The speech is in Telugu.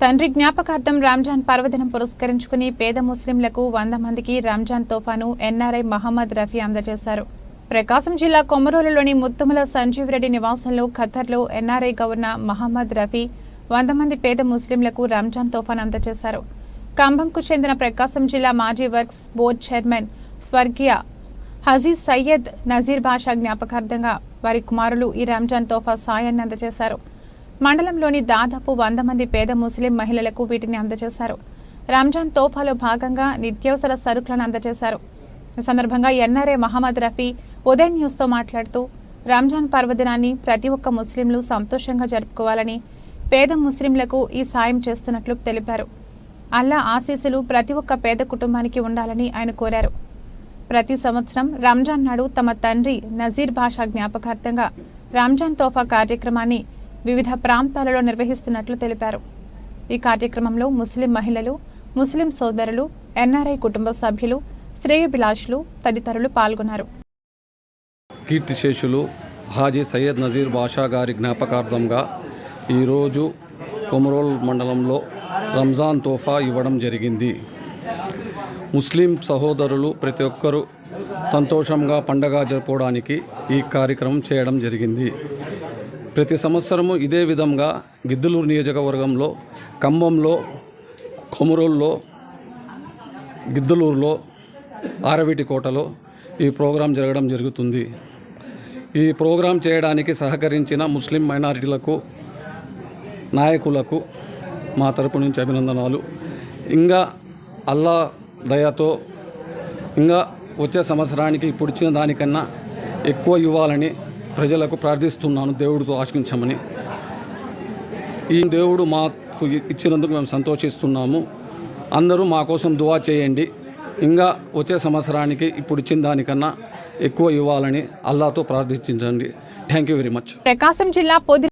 తండ్రి జ్ఞాపకార్థం రంజాన్ పర్వదినం పురస్కరించుకుని పేద ముస్లింలకు వంద మందికి రంజాన్ తోఫాను ఎన్ఆర్ఐ మహమ్మద్ రఫీ అందజేశారు. ప్రకాశం జిల్లా కొమరోలులోని ముత్తుమల సంజీవ్ రెడ్డి నివాసంలో ఖతర్లో ఎన్ఆర్ఐ గవర్నర్ మహమ్మద్ రఫీ వంద మంది పేద ముస్లింలకు రంజాన్ తోఫాను అందజేశారు. కంభంకు చెందిన ప్రకాశం జిల్లా మాజీ వర్క్స్ బోర్డు చైర్మన్ స్వర్గీయ హజీజ్ సయ్యద్ నజీర్ బాషా జ్ఞాపకార్థంగా వారి కుమారులు ఈ రంజాన్ తోఫా సాయాన్ని అందజేశారు. మండలంలోని దాదాపు వంద మంది పేద ముస్లిం మహిళలకు వీటిని అందజేశారు. రంజాన్ తోఫాలో భాగంగా నిత్యావసర సరుకులను అందజేశారు. ఈ సందర్భంగా ఎన్ఆర్ఏ మహమ్మద్ రఫీ ఉదయ్ న్యూస్తో మాట్లాడుతూ రంజాన్ పర్వదినాన్ని ప్రతి ఒక్క ముస్లింలు సంతోషంగా జరుపుకోవాలని పేద ముస్లింలకు ఈ సాయం చేస్తున్నట్లు తెలిపారు. అల్లా ఆశీస్సులు ప్రతి ఒక్క పేద కుటుంబానికి ఉండాలని ఆయన కోరారు. ప్రతి సంవత్సరం రంజాన్ నాడు తమ తండ్రి నజీర్ భాషా జ్ఞాపకార్థంగా రంజాన్ తోఫా కార్యక్రమాన్ని వివిధ ప్రాంతాలలో నిర్వహిస్తున్నట్లు తెలిపారు. ఈ కార్యక్రమంలో ముస్లిం మహిళలు ముస్లిం సోదరులు ఎన్ఆర్ఐ కుటుంబ సభ్యులు శ్రేయభిలాషులు తదితరులు పాల్గొన్నారు. కీర్తిశేషులు హాజీ సయ్యద్ నజీర్ బాషా గారి జ్ఞాపకార్థంగా ఈరోజు కొమరోల్ మండలంలో రంజాన్ తోఫా ఇవ్వడం జరిగింది. ముస్లిం సహోదరులు ప్రతి ఒక్కరూ సంతోషంగా పండగ జరుపుకోవడానికి ఈ కార్యక్రమం చేయడం జరిగింది. ప్రతి సంవత్సరము ఇదే విధంగా గిద్దలూరు నియోజకవర్గంలో ఖమ్మంలో కొమరూల్లో గిద్దలూరులో ఆరవీటి కోటలో ఈ ప్రోగ్రాం జరగడం జరుగుతుంది. ఈ ప్రోగ్రాం చేయడానికి సహకరించిన ముస్లిం మైనారిటీలకు నాయకులకు మా తరపు నుంచి అభినందనాలు. ఇంకా అల్లా దయతో ఇంకా వచ్చే సంవత్సరానికి ఇప్పుడు ఇచ్చిన దానికన్నా ఎక్కువ ఇవ్వాలని ప్రజలకు ప్రార్థిస్తున్నాను దేవుడితో ఆశించమని. ఈ దేవుడు మాకు ఇచ్చినందుకు మేము సంతోషిస్తున్నాము. అందరూ మా కోసం దువా చేయండి. ఇంకా వచ్చే సంవత్సరానికి ఇప్పుడు ఇచ్చిన దానికన్నా ఎక్కువ ఇవ్వాలని అల్లాతో ప్రార్థించండి. Thank you very much Prakasam జిల్లా